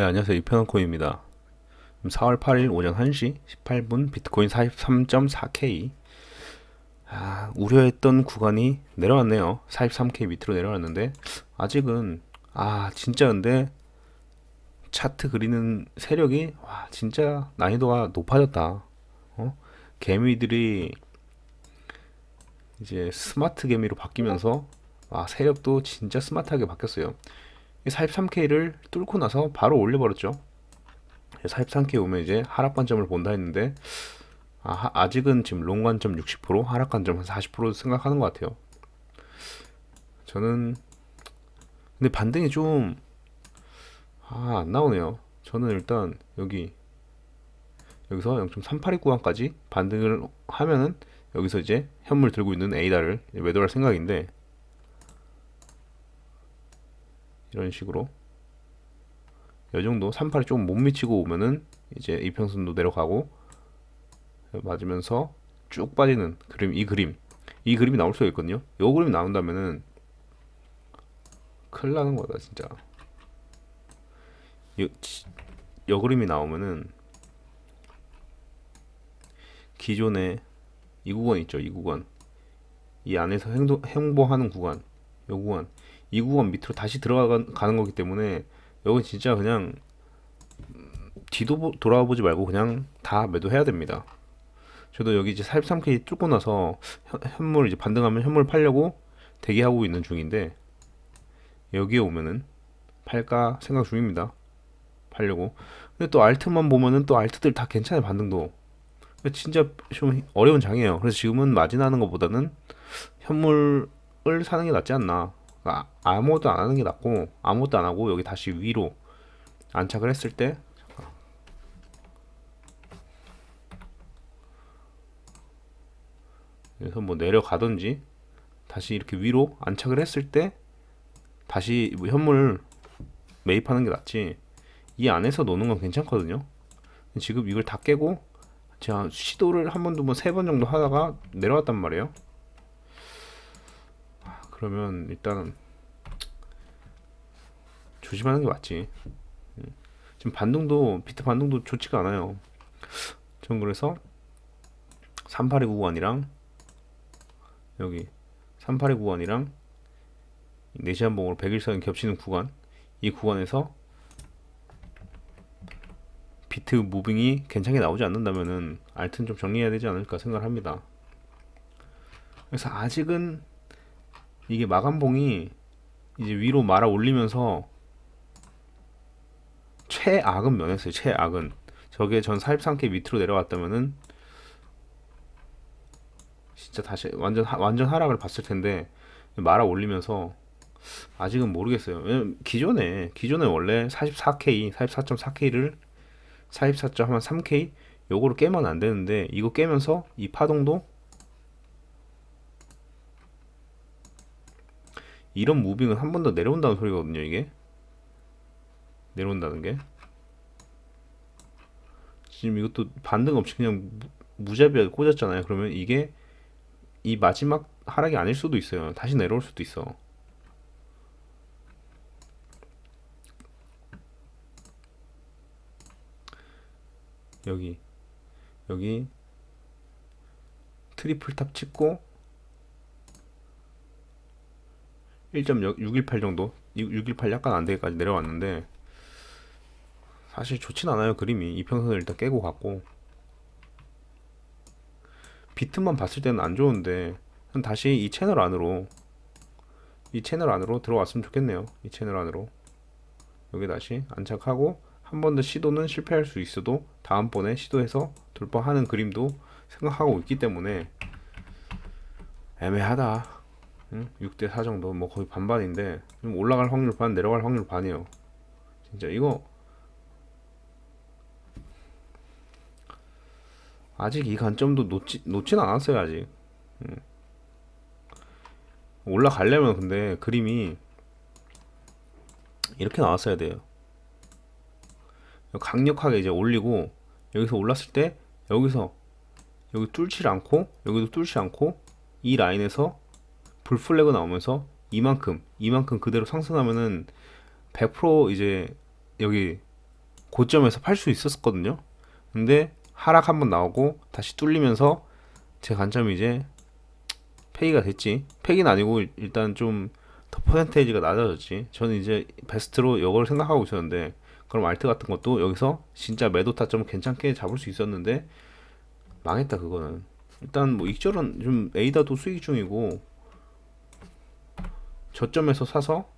네, 안녕하세요. 이편원코인입니다. 4월 8일 오전 1시 18분 비트코인 43.4K. 아, 우려했던 구간이 내려왔네요. 43K 밑으로 내려왔는데 아직은 아, 진짜 근데 차트 그리는 세력이 와, 진짜 난이도가 높아졌다. 어? 개미들이 이제 스마트 개미로 바뀌면서 와, 세력도 진짜 스마트하게 바뀌었어요. 43K를 뚫고 나서 바로 올려버렸죠. 43K 오면 이제 하락 관점을 본다 했는데 아, 아직은 지금 롱 관점 60% 하락 관점 한 40% 생각하는 것 같아요. 저는 근데 반등이 좀 아, 안 나오네요. 저는 일단 여기 여기서 0.382 구간까지 반등을 하면은 여기서 이제 현물 들고 있는 에이다를 매도할 생각인데 이런 식으로. 이 정도. 38이 조금 못 미치고 오면은 이제 이평선도 내려가고 맞으면서 쭉 빠지는 그림 이 그림. 이 그림이 나올 수가 있거든요. 이 그림이 나온다면은 큰일 나는 거다 진짜. 이, 이 그림이 나오면은 기존에 이 구간 있죠 이 구간. 이 안에서 행동, 행보하는 구간 이 구간 이 구간 밑으로 다시 들어가는 거기 때문에 여기 진짜 그냥 뒤도 돌아보지 말고 그냥 다 매도해야 됩니다. 저도 여기 이제 43K 뚫고 나서 현물 이제 반등하면 현물 팔려고 대기하고 있는 중인데 여기에 오면은 팔까 생각 중입니다. 팔려고. 근데 또 알트만 보면은 또 알트들 다 괜찮아요 반등도. 진짜 좀 어려운 장이에요. 그래서 지금은 마진하는 것보다는 현물을 사는 게 낫지 않나. 그러니까 아무것도 안 하는 게 낫고 아무것도 안 하고 여기 다시 위로 안착을 했을 때 그래서 뭐 내려가든지 다시 이렇게 위로 안착을 했을 때 다시 뭐 현물을 매입하는 게 낫지. 이 안에서 노는 건 괜찮거든요. 지금 이걸 다 깨고 제가 시도를 한 번, 두 번, 세 번 정도 하다가 내려왔단 말이에요 그러면 일단 조심하는 게 맞지. 지금 반등도 비트 반등도 좋지가 않아요. 전 그래서 38의 구간이랑 여기 38의 구간이랑 4시 한봉으로 100일선이 겹치는 구간 이 구간에서 비트 무빙이 괜찮게 나오지 않는다면은 알튼 좀 정리해야 되지 않을까 생각을 합니다. 그래서 아직은 이게 마감봉이 이제 위로 말아 올리면서 최악은 면했어요. 최악은 저게 전 43K 밑으로 내려왔다면은 진짜 다시 완전 하, 완전 하락을 봤을 텐데 말아 올리면서 아직은 모르겠어요. 기존에 기존에 원래 44K, 44.4K를 44.3K 요거를 깨면 안 되는데 이거 깨면서 이 파동도 이런 무빙은 한 번 더 내려온다는 소리거든요 이게. 내려온다는 게. 지금 이것도 반등 없이 그냥 무자비하게 꽂았잖아요. 그러면 이게 이 마지막 하락이 아닐 수도 있어요. 다시 내려올 수도 있어. 여기. 여기. 트리플 탑 찍고 1.618 정도? 618 약간 안되기까지 내려왔는데 사실 좋진 않아요 그림이. 이평선을 일단 깨고 갔고. 비트만 봤을 때는 안 좋은데 다시 이 채널 안으로 이 채널 안으로 들어왔으면 좋겠네요 이 채널 안으로. 여기 다시 안착하고 한 번 더 시도는 실패할 수 있어도 다음번에 시도해서 돌파하는 그림도 생각하고 있기 때문에 애매하다 6대 4 정도? 뭐 거의 반반인데 좀 올라갈 확률 반 내려갈 확률 반이에요. 진짜 이거 아직 이 관점도 놓지, 놓진 않았어요 아직. 음. 올라가려면 근데 그림이 이렇게 나왔어야 돼요. 강력하게 이제 올리고 여기서 올랐을 때 여기서 여기 뚫지 않고 여기도 뚫지 않고 이 라인에서 불플래그 나오면서 이만큼 이만큼 그대로 상승하면은 100% 이제 여기 고점에서 팔 수 있었거든요. 근데 하락 한번 나오고 다시 뚫리면서 제 관점이 이제 폐기가 됐지. 폐기는 아니고 일단 좀 더 퍼센테이지가 낮아졌지. 저는 이제 베스트로 이걸 생각하고 있었는데 그럼 알트 같은 것도 여기서 진짜 매도 타점 괜찮게 잡을 수 있었는데 망했다 그거는. 일단 뭐 익절은 좀 에이다도 수익 중이고 저점에서 사서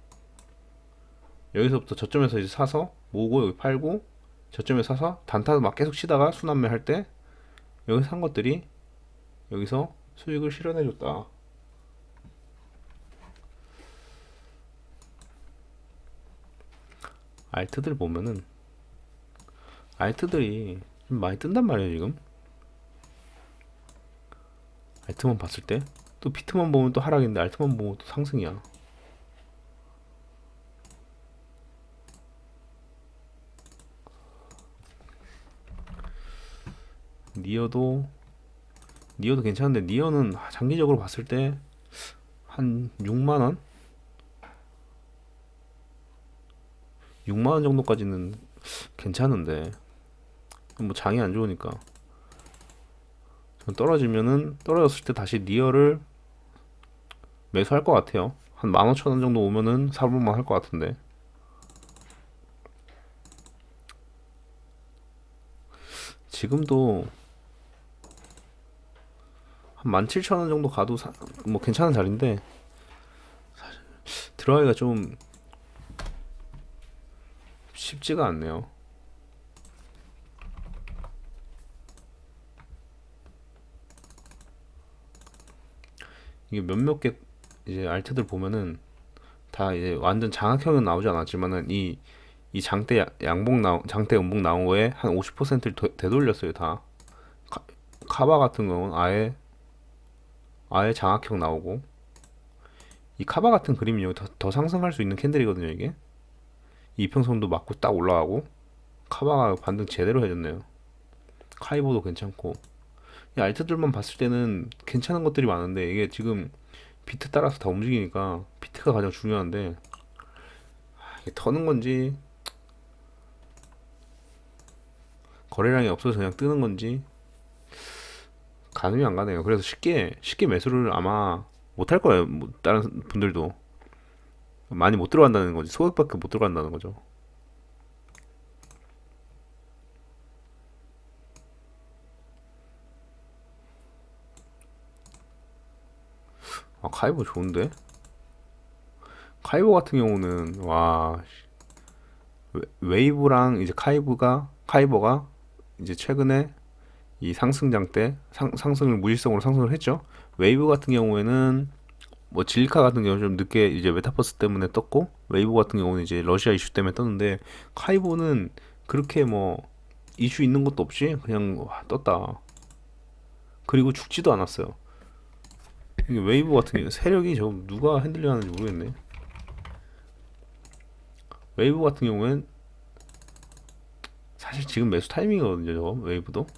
여기서부터 저점에서 이제 사서 모으고 여기 팔고 저점에 사서 단타도 막 계속 치다가 순환매 할 때 여기 산 것들이 여기서 수익을 실현해 줬다. 알트들 보면은 알트들이 좀 많이 뜬단 말이에요 지금. 알트만 봤을 때. 또 비트만 보면 또 하락인데 알트만 보면 또 상승이야 니어도 니어도 괜찮은데 니어는 장기적으로 봤을 때 한 6만 원? 6만 원 정도까지는 괜찮은데 뭐 장이 안 좋으니까 떨어지면은 떨어졌을 때 다시 니어를 매수할 것 같아요. 한 15,000원 정도 오면은 사볼만 할 것 같은데. 지금도 한 17,000원 정도 가도 사, 뭐 괜찮은 자리인데 들어가기가 좀 쉽지가 않네요. 이게 몇몇 개 이제 알트들 보면은 다 이제 완전 장악형은 나오지 않았지만은 이, 이 장대 야- 양봉 나오, 장대 음봉 나온 거에 한 50%를 되, 되돌렸어요, 다. 카, 카바 같은 경우는 아예, 아예 장악형 나오고. 이 카바 같은 그림이 더, 더 상승할 수 있는 캔들이거든요, 이게. 이평선도 맞고 딱 올라가고. 카바가 반등 제대로 해줬네요. 카이보도 괜찮고. 이 알트들만 봤을 때는 괜찮은 것들이 많은데 이게 지금 비트 따라서 다 움직이니까 비트가 가장 중요한데 아, 이게 터는 건지 거래량이 없어서 그냥 뜨는 건지 가늠이 안 가네요. 그래서 쉽게 쉽게 매수를 아마 못할 거예요. 뭐 다른 분들도 많이 못 들어간다는 거지. 소액밖에 못 들어간다는 거죠. 아, 카이버 좋은데? 카이버 같은 경우는 와 웨- 웨이브랑 이제 카이브가 카이버가 이제 최근에 이 상승장 때 상, 상승을 무질성으로 상승을 했죠. 웨이브 같은 경우에는 뭐 질카 같은 경우 좀 늦게 이제 메타버스 때문에 떴고 웨이브 같은 경우는 이제 러시아 이슈 때문에 떴는데 카이버는 그렇게 뭐 이슈 있는 것도 없이 그냥 와, 떴다. 그리고 죽지도 않았어요. 이게 웨이브 같은 경우 세력이 저 누가 핸들링 하는지 모르겠네. 웨이브 같은 경우엔 사실 지금 매수 타이밍이거든요, 저거 웨이브도.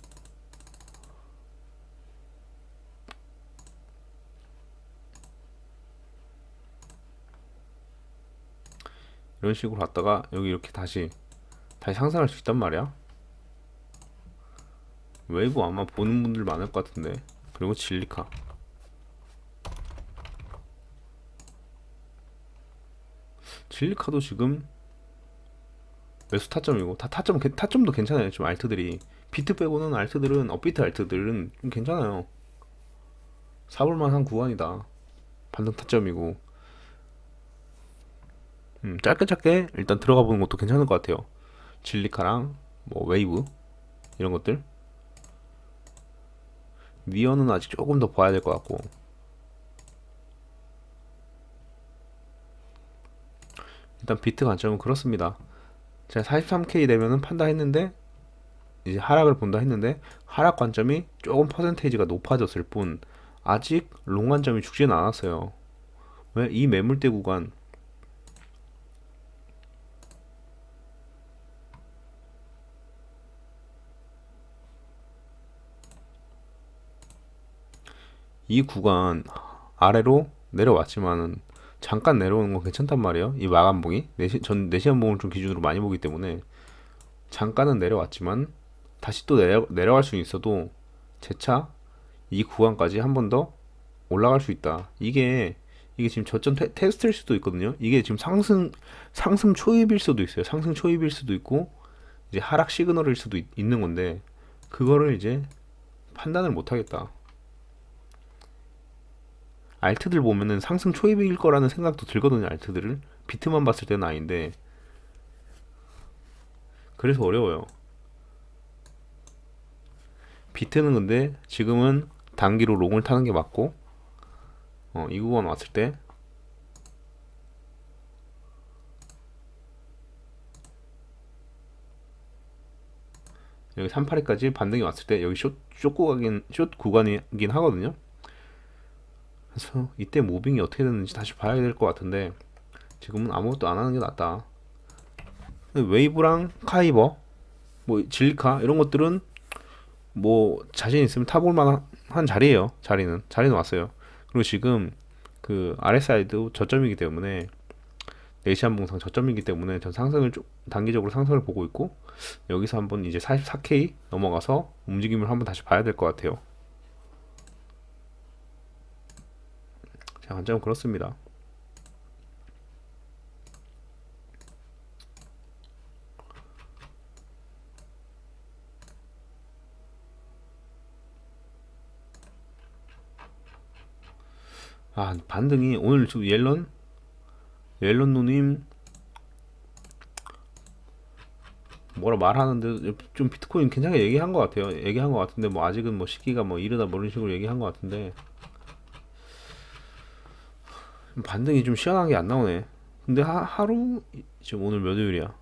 이런 식으로 갔다가 여기 이렇게 다시 다시 상승할 수 있단 말이야. 웨이브 아마 보는 분들 많을 것 같은데. 그리고 질리카. 질리카도 지금 매수 타점이고 다 타점 타점도 괜찮아요. 지금 알트들이 비트 빼고는 알트들은 업비트 알트들은 좀 괜찮아요. 사볼 만한 구간이다. 반등 타점이고 음, 짧게 짧게 일단 들어가 보는 것도 괜찮을 것 같아요. 질리카랑 뭐 웨이브 이런 것들 니어는 아직 조금 더 봐야 될 것 같고 일단 비트 관점은 그렇습니다. 제가 43K 되면은 판다 했는데 이제 하락을 본다 했는데 하락 관점이 조금 퍼센테이지가 높아졌을 뿐 아직 롱 관점이 죽지는 않았어요. 왜? 이 매물대 구간 이 구간 아래로 내려왔지만은 잠깐 내려오는 건 괜찮단 말이에요. 이 마감봉이 내시, 전 내시한 봉을 좀 기준으로 많이 보기 때문에 잠깐은 내려왔지만 다시 또 내려, 내려갈 수 있어도 재차 이 구간까지 한 번 더 올라갈 수 있다. 이게 이게 지금 저점 테, 테스트일 수도 있거든요. 이게 지금 상승 상승 초입일 수도 있어요. 상승 초입일 수도 있고 이제 하락 시그널일 수도 있, 있는 건데 그거를 이제 판단을 못 하겠다. 알트들 보면은 상승 초입일 거라는 생각도 들거든요. 알트들을 비트만 봤을 때는 아닌데 그래서 어려워요. 비트는 근데 지금은 단기로 롱을 타는 게 맞고 어, 이 구간 왔을 때 여기 382까지 반등이 왔을 때 여기 숏, 숏 구간이긴 숏 구간이긴 하거든요. 그래서 이때 무빙이 어떻게 됐는지 다시 봐야 될 것 같은데 지금은 아무것도 안 하는 게 낫다. 웨이브랑 카이버, 뭐 질리카 이런 것들은 뭐 자신 있으면 타볼 만한 자리예요. 자리는 자리는 왔어요. 그리고 지금 그 RSI도 저점이기 때문에 네시안 봉상 저점이기 때문에 전 상승을 좀 단기적으로 상승을 보고 있고 여기서 한번 이제 44K 넘어가서 움직임을 한번 다시 봐야 될 것 같아요. 자, 관점은 그렇습니다. 아, 반등이 오늘 좀 옐런 옐런 누님 뭐라 말하는데 좀 비트코인 괜찮게 얘기한 것 같아요. 얘기한 것 같은데 뭐 아직은 뭐 시기가 뭐 이르다 뭐 이런 식으로 얘기한 것 같은데 반등이 좀 시원하게 안 나오네. 근데 하, 하루 지금 오늘 몇 요일이야?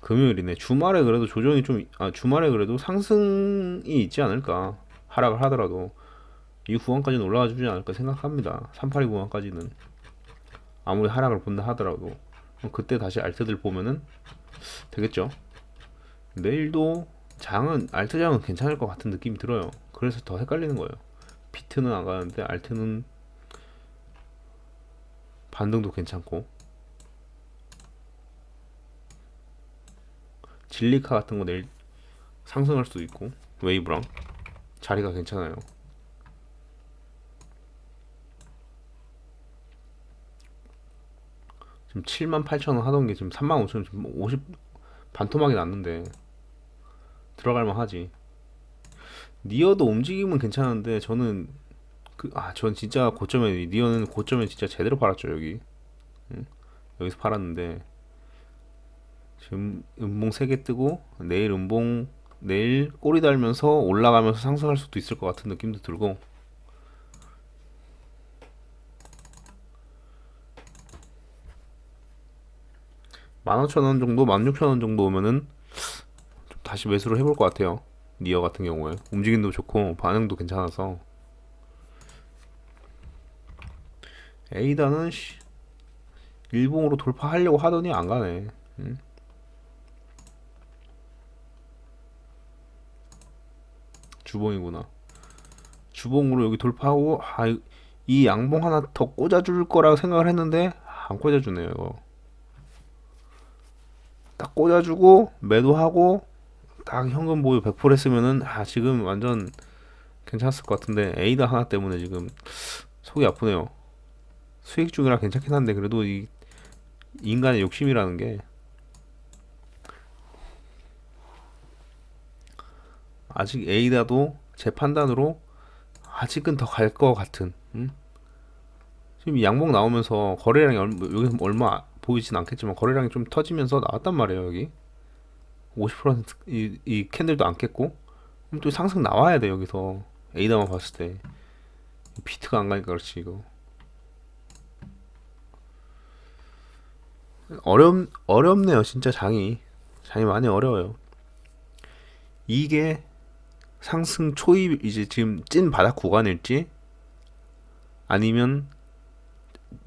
금요일이네. 주말에 그래도 조정이 좀 아 주말에 그래도 상승이 있지 않을까? 하락을 하더라도 이 구간까지는 올라가 주지 않을까 생각합니다. 382 구간까지는 아무리 하락을 본다 하더라도 그때 다시 알트들 보면은 되겠죠. 내일도 장은 알트 장은 괜찮을 것 같은 느낌이 들어요. 그래서 더 헷갈리는 거예요. 비트는 안 가는데 알트는 반등도 괜찮고 진리카 같은 거 내일 상승할 수도 있고 웨이브랑 자리가 괜찮아요. 지금 7만 8천 원 하던 게 지금 3만 5천 원, 지금 50 반토막이 났는데 들어갈만 하지. 니어도 움직임은 괜찮은데 저는 그, 아, 전 진짜 고점에 니어는 고점에 진짜 제대로 팔았죠 여기. 응? 여기서 팔았는데 지금 음봉 3개 뜨고 내일 음봉 내일 꼬리 달면서 올라가면서 상승할 수도 있을 것 같은 느낌도 들고 15,000원 정도, 16,000원 정도 오면은 좀 다시 매수를 해볼 것 같아요. 니어 같은 경우에 움직임도 좋고 반응도 괜찮아서 에이다는 씨, 일봉으로 돌파하려고 하더니 안 가네. 응? 주봉이구나. 주봉으로 여기 돌파하고 아, 이- 이 양봉 하나 더 꽂아줄 거라고 생각을 했는데 안 꽂아주네요. 이거. 딱 꽂아주고 매도하고 딱 현금 보유 100% 했으면은 아 지금 완전 괜찮았을 것 같은데 에이다 하나 때문에 지금 속이 아프네요. 수익 중이라 괜찮긴 한데 그래도 이 인간의 욕심이라는 게. 아직 에이다도 제 판단으로 아직은 더 갈 것 같은 음? 지금 이 양봉 나오면서 거래량이 얼마, 여기 얼마 보이진 않겠지만 거래량이 좀 터지면서 나왔단 말이에요 여기. 50%이 이 캔들도 안 깼고. 그럼 또 상승 나와야 돼 여기서. 에이다만 봤을 때. 비트가 안 가니까 그렇지 이거 어렵 어렵네요 진짜 장이 장이 많이 어려워요 이게 상승 초입 이제 지금 찐 바닥 구간일지 아니면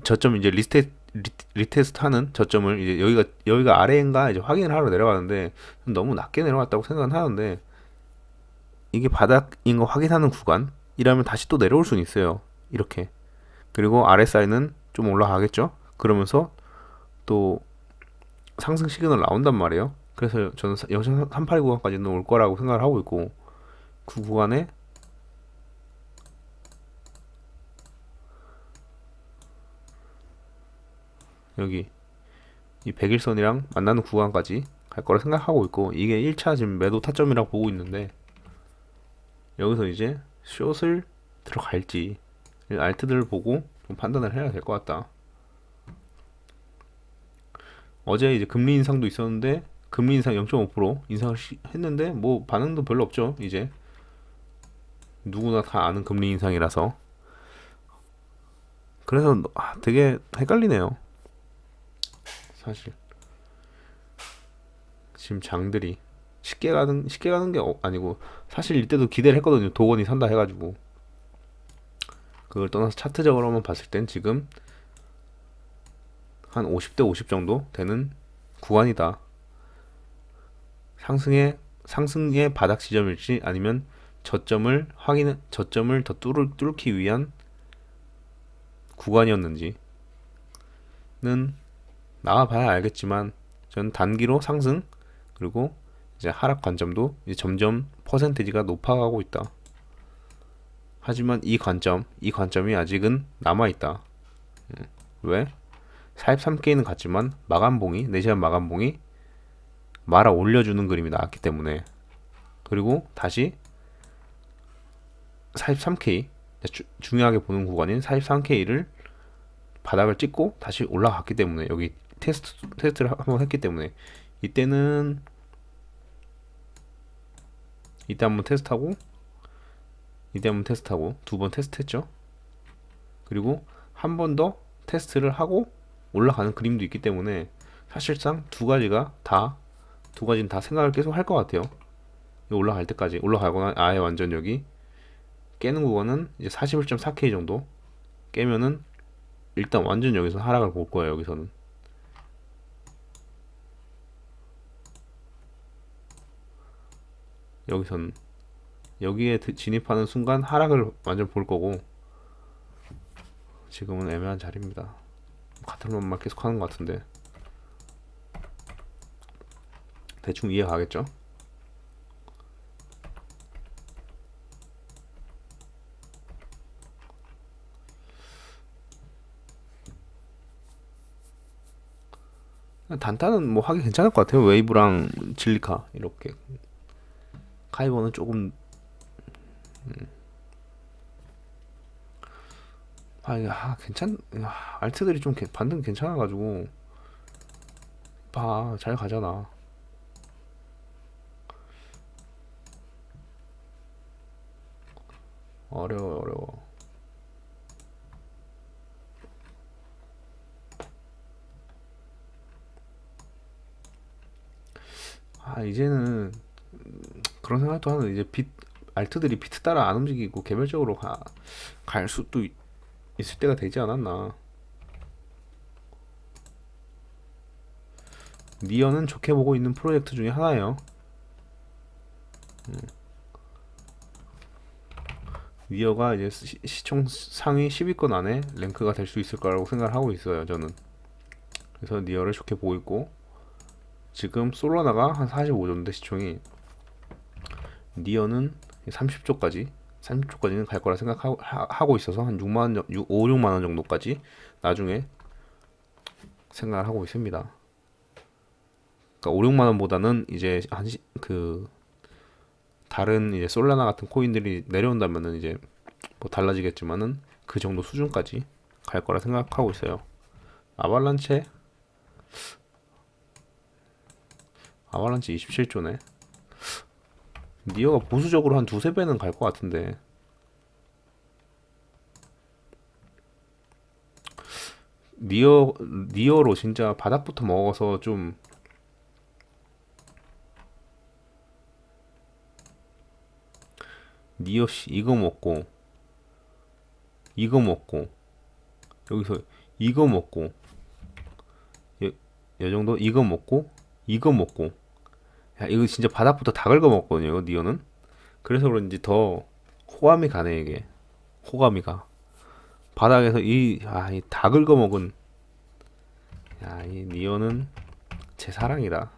저점 이제 리스테 리, 테스트 하는 저점을 이제 여기가 여기가 아래인가 이제 확인을 하러 내려가는데 너무 낮게 내려갔다고 생각은 하는데 이게 바닥인 거 확인하는 구간이라면 다시 또 내려올 수는 있어요. 이렇게. 그리고 RSI는 좀 올라가겠죠. 그러면서 또 상승 시그널 나온단 말이에요. 그래서 저는 0.38 구간까지는 올 거라고 생각을 하고 있고 그 구간에 여기 이 100일선이랑 만나는 구간까지 갈 거라 생각하고 있고 이게 1차 지금 매도 타점이라고 보고 있는데 여기서 이제 숏을 들어갈지 알트들을 보고 좀 판단을 해야 될 것 같다. 어제 이제 금리 인상도 있었는데 금리 인상 0.5% 인상을 시- 했는데 뭐 반응도 별로 없죠. 이제 누구나 다 아는 금리 인상이라서 그래서 아, 되게 헷갈리네요. 사실 지금 장들이 쉽게 가는 쉽게 가는 게 어- 아니고 사실 이때도 기대를 했거든요. 도건이 산다 해가지고 그걸 떠나서 차트적으로만 봤을 땐 지금 한 50대 50 정도 되는 구간이다. 상승의 상승의 바닥 지점일지 아니면 저점을 확인 저점을 더 뚫을, 뚫기 위한 구간이었는지는 나와봐야 알겠지만 저는 단기로 상승 그리고 이제 하락 관점도 이제 점점 퍼센테이지가 높아가고 있다. 하지만 이 관점, 이 관점이 아직은 남아있다. 음, 왜? 43K는 같지만 마감봉이, 4시간 마감봉이 말아 올려주는 그림이 나왔기 때문에 그리고 다시 43K 주, 중요하게 보는 구간인 43K를 바닥을 찍고 다시 올라갔기 때문에 여기 테스트 테스트를 한번 했기 때문에 이때는 이때 한번 테스트하고 이때 한번 테스트하고 두 번 테스트했죠. 그리고 한 번 더 테스트를 하고 올라가는 그림도 있기 때문에 사실상 두 가지가 다 두 가지는 다 생각을 계속 할 것 같아요. 이 올라갈 때까지 올라가거나 아예 완전 여기 깨는 구간은 이제 41.4K 정도 깨면은 일단 완전 여기서 하락을 볼 거예요. 여기서는 여기서는 여기에 드- 진입하는 순간 하락을 완전 볼 거고 지금은 애매한 자리입니다. 같은 것만 계속 하는 것 같은데 대충 이해 가겠죠? 단타는 뭐 하기 괜찮을 것 같아요. 웨이브랑 질리카 이렇게 카이버는 조금 음. 아, 이게 아, 괜찮 아, 알트들이 좀 개- 반등 괜찮아가지고 봐, 잘 가잖아. 어려워, 어려워. 아, 이제는 음, 그런 생각도 하는 이제 빛 알트들이 비트 따라 안 움직이고 개별적으로 가, 갈 수도 있, 있을 때가 되지 않았나. 니어는 좋게 보고 있는 프로젝트 중에 하나예요. 음. 니어가 이제 시, 시총 상위 10위권 안에 랭크가 될 수 있을 거라고 생각을 하고 있어요, 저는. 그래서 니어를 좋게 보고 있고 지금 솔라나가 한 45조인데 시총이 니어는 30조까지 30조까지는 갈 거라 생각하고 있어서 한 6만 원, 6, 5, 6만 원 정도까지 나중에 생각을 하고 있습니다. 그러니까 5, 6만 원보다는 이제 한 그 다른 이제 솔라나 같은 코인들이 내려온다면은 이제 뭐 달라지겠지만은 그 정도 수준까지 갈 거라 생각하고 있어요. 아발란체 아발란체 27조네. 니어가 보수적으로 한 두세 배는 갈 것 같은데. 니어 니어로 진짜 바닥부터 먹어서 좀 니어 씨 이거 먹고 이거 먹고 여기서 이거 먹고 요, 요 정도 이거 먹고 이거 먹고 야 이거 진짜 바닥부터 다 긁어 먹거든요 이거 니어는. 그래서 그런지 더 호감이 가네 이게. 호감이 가. 바닥에서 이 아 이 다 긁어 먹은. 야 이 니어는 제 사랑이다